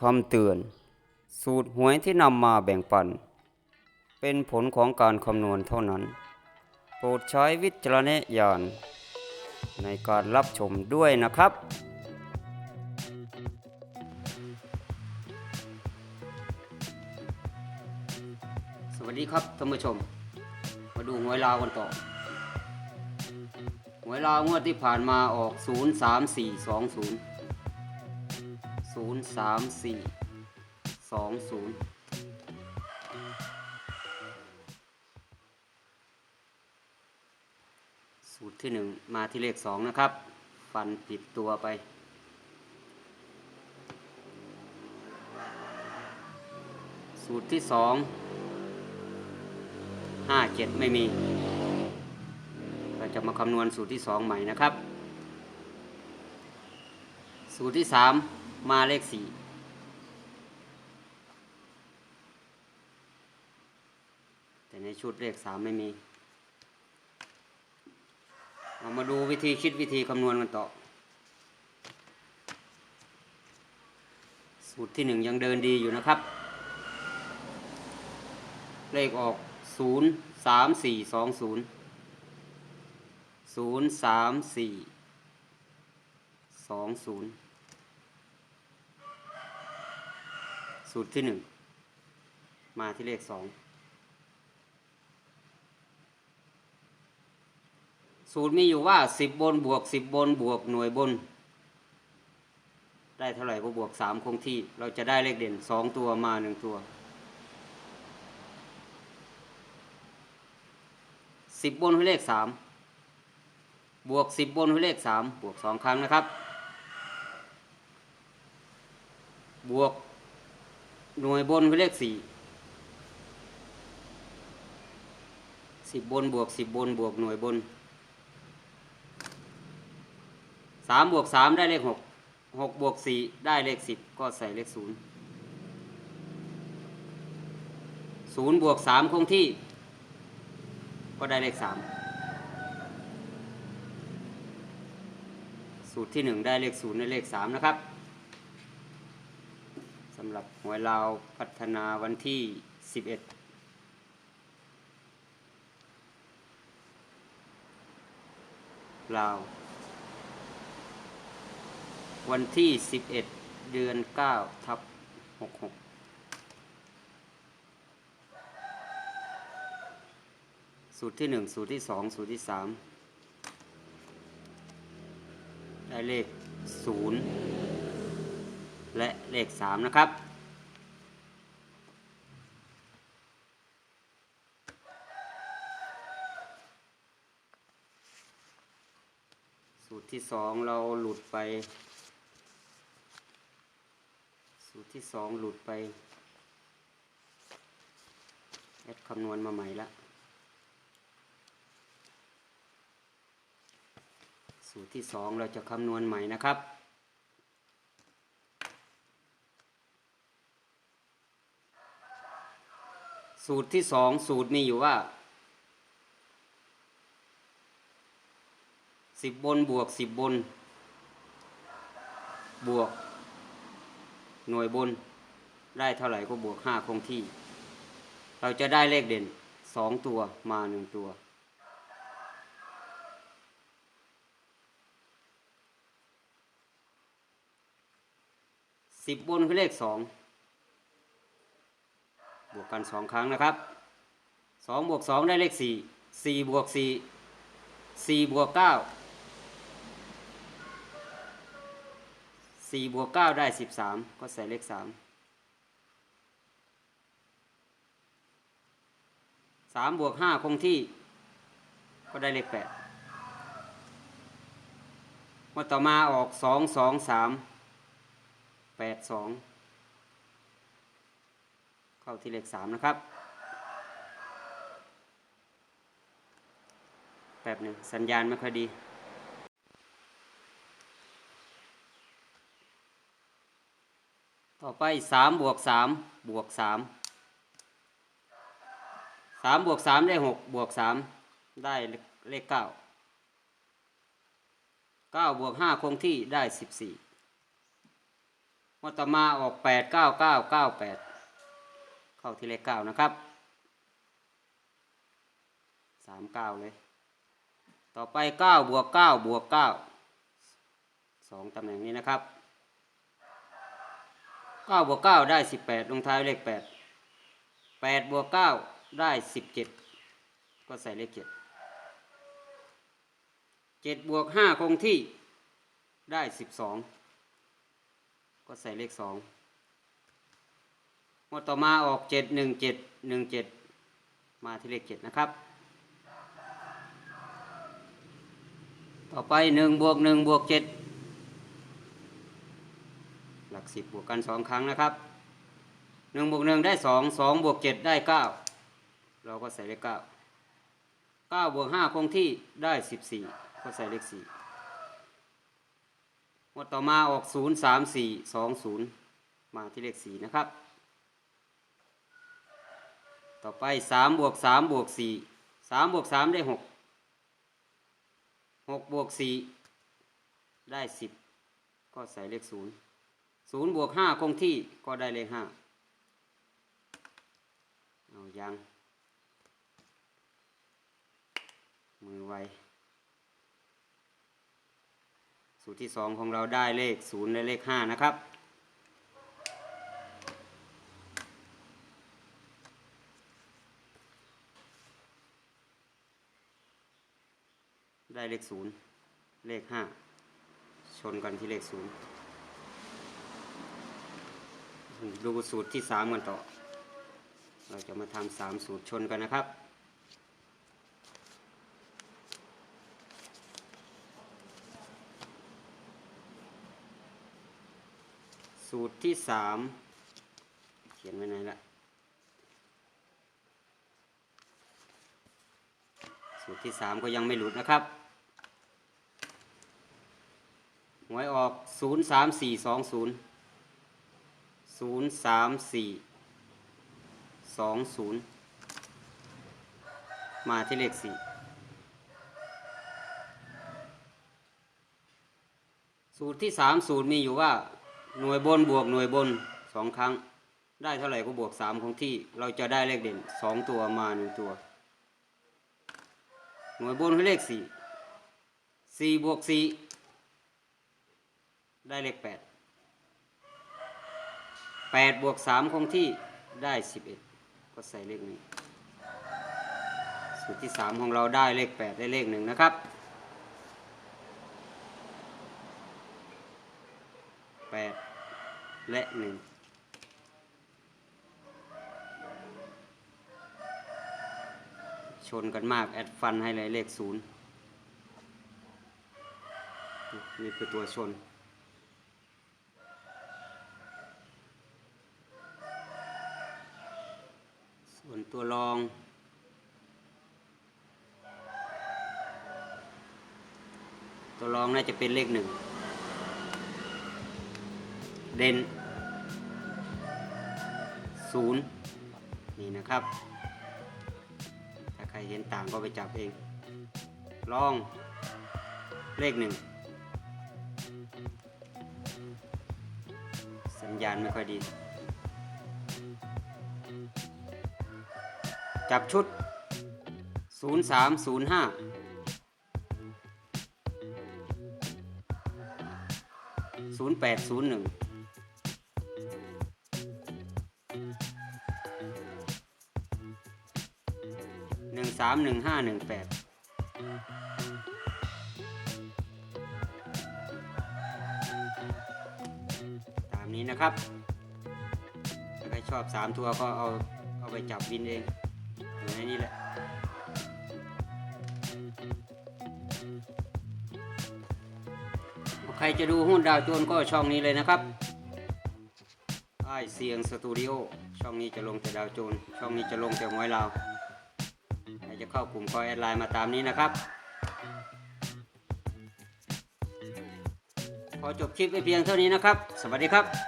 คำเตือน สูตรหวยที่นำมาแบ่งปัน เป็นผลของการคำนวณเท่านั้น โปรดใช้วิจารณญาณในการรับชมด้วยนะครับ สวัสดีครับท่านผู้ชม มาดูหวยลาวกันต่อ หวยลาวงวดที่ผ่านมาออก 0 3 4 2 0 0 3 4 2 0สูตรที่หนึ่งมาที่เลขสองนะครับ ฟันผิดตัวไปสูตรที่สองห้าเจ็ดไม่มี เราจะมาคำนวณสูตรที่สองใหม่นะครับ สูตรที่สาม มาเลขสี่แต่ในชุดเลขสามไม่มี เรามาดูวิธีคิดวิธีคำนวณกันต่อ สูตรที่หนึ่งยังเดินดีอยู่นะครับ เลขออกศูนย์สามสี่สองศูนย์ศูนย์สามสี่สองศูนย์ สูตรที่หนึ่งมาที่เลขสองสูตรมีอยู่ว่าสิบบนบวกสิบบนบวกหน่วยบน ได้เท่าไหร่ก็บวกสามคงที่ เราจะได้เลขเด่นสองตัวมาหนึ่งตัวสิบบนให้เลขสามบวกสิบบนให้เลขสามบวกสองครั้งนะครับ บวก หน่วยบนให้เลขสี่สิบบนบวกสิบบนบวกหน่วยบนสามบวกสามได้เลขหกหกบวกสี่ได้เลขสิบก็ใส่เลขศูนย์ศูนย์บวกสามคงที่ ก็ได้เลขสามสูตรที่หนึ่งได้เลขศูนย์ได้เลขสามนะครับ สำหรับหวยลาวพัฒนาวันที่สิบเอ็ดลาว วันที่ 11 เดือน 9 ทับ 66สูตรที่1สูตรที่2สูตรที่3ได้เลข0 และเลข 3 นะครับ สูตรที่ 2 เราหลุดไป สูตรที่สองหลุดไปแอดคำนวณมาใหม่ละสูตรที่สองเราจะคำนวณใหม่นะครับ สูตรที่สองสูตรมีอยู่ว่าสิบบนบวกสิบบน บวก หน่วยบน ได้เท่าไหร่ก็บวกห้าคงที่ เราจะได้เลขเด่นสองตัวมาหนึ่งตัว สิบบนคือเลขสอง บวกกัน 2 ครั้งนะครับ2บวก2ได้เลข 4 4บวก4 4บวก9 4บวก9ได้ 13 ก็ใส่เลข 3 3บวก5คงที่ ก็ได้เลข 8 มาต่อมาออก 2 2 3 8 2 เข้าที่เลขสามนะครับแป๊บหนึ่งสัญญาณไม่ค่อยดีต่อไปสามบวกสามบวกสามสามบวกสามได้หกบวกสามได้เลขเก้าเก้าบวกห้าคงที่ได้สิบสี่งวดต่อมาออกแปดเก้าเก้าเก้าแปด เข้าที่เลขเก้านะครับสามเก้าเลย ต่อไปเก้าบวกเก้าบวกเก้าสองตำแหน่งนี้นะครับเก้าบวกเก้าได้สิบแปดลงท้ายเลขแปดแปดบวกเก้าได้สิบเจ็ดก็ใส่เลขเจ็ดเจ็ดบวกห้าคงที่ได้สิบสองก็ใส่เลขสอง งวดต่อมาออกเจ็ดหนึ่งเจ็ดหนึ่งเจ็ดมาที่เลขเจ็ดนะครับ ต่อไปหนึ่งบวกหนึ่งบวกเจ็ดหลักสิบบวกกันสองครั้งนะครับหนึ่งบวกหนึ่งได้สองสองบวกเจ็ดได้เก้าเราก็ใส่เลขเก้าเก้าบวกห้าคงที่ได้สิบสี่ก็ใส่เลขสี่หมดต่อมาออกศูนย์สามสี่สองศูนย์มาที่เลขสี่นะครับ ต่อไปสามบวกสามบวกสี่สามบวกสามได้หกหกบวกสี่ได้สิบก็ใส่เลขศูนย์ศูนย์บวกห้าคงที่ก็ได้เลขห้าเอายัง มือไวสูตรที่สองของเราได้เลขศูนย์และเลขห้านะครับ ได้เลขศูนย์เลขห้าชนกันที่เลขศูนย์ดูสูตรที่สามกันต่อ เราจะมาทำสามสูตรชนกันนะครับสูตรที่สามเขียนไว้ไหนละสูตรที่สามก็ยังไม่หลุดนะครับ หวยออกศูนย์สามสี่สองศูนย์ศูนย์สามสี่สองศูนย์มาที่เลขสี่สูตรที่สามสูตรมีอยู่ว่าหน่วยบนบวกหน่วยบนสองครั้ง ได้เท่าไหร่ก็บวกสามของที่ เราจะได้เลขเด่นสองตัวมาหนึ่งตัว หน่วยบนคือเลขสี่สี่บวกสี่ ได้เลขแปดแปดบวกสามคงที่ได้สิบเอ็ดก็ใส่เลขนึ่งสูตรที่สามของเราได้เลขแปดได้เลขหนึ่งนะครับแปดและหนึ่งชนกันมาก แอดฟันให้เลยเลขศูนย์นี่คือตัวชน ส่วน ตัวรอง ตัวรองน่าจะเป็นเลขหนึ่งเด่นศูนย์นี่นะครับ ถ้าใครเห็นต่างก็ไปจับเองลองเลขหนึ่งสัญญาณไม่ค่อยดี จับชุด 0305 0801หนึ่งสามหนึ่งห้าหนึ่งแปดตามนี้นะครับ ถ้าใครชอบสามตัวก็เอาเอาไปจับวินเอง ในนี้แหละใครจะดูหุ้นดาวโจนก็ช่องนี้เลยนะครับไอเสียงสตูดิโอช่องนี้จะลงแต่ดาวโจนช่องนี้จะลงแต่หวยลาวใครจะเข้ากลุ่มก็แอดไลน์มาตามนี้นะครับขอจบคลิปไว้เพียงเท่านี้นะครับ สวัสดีครับ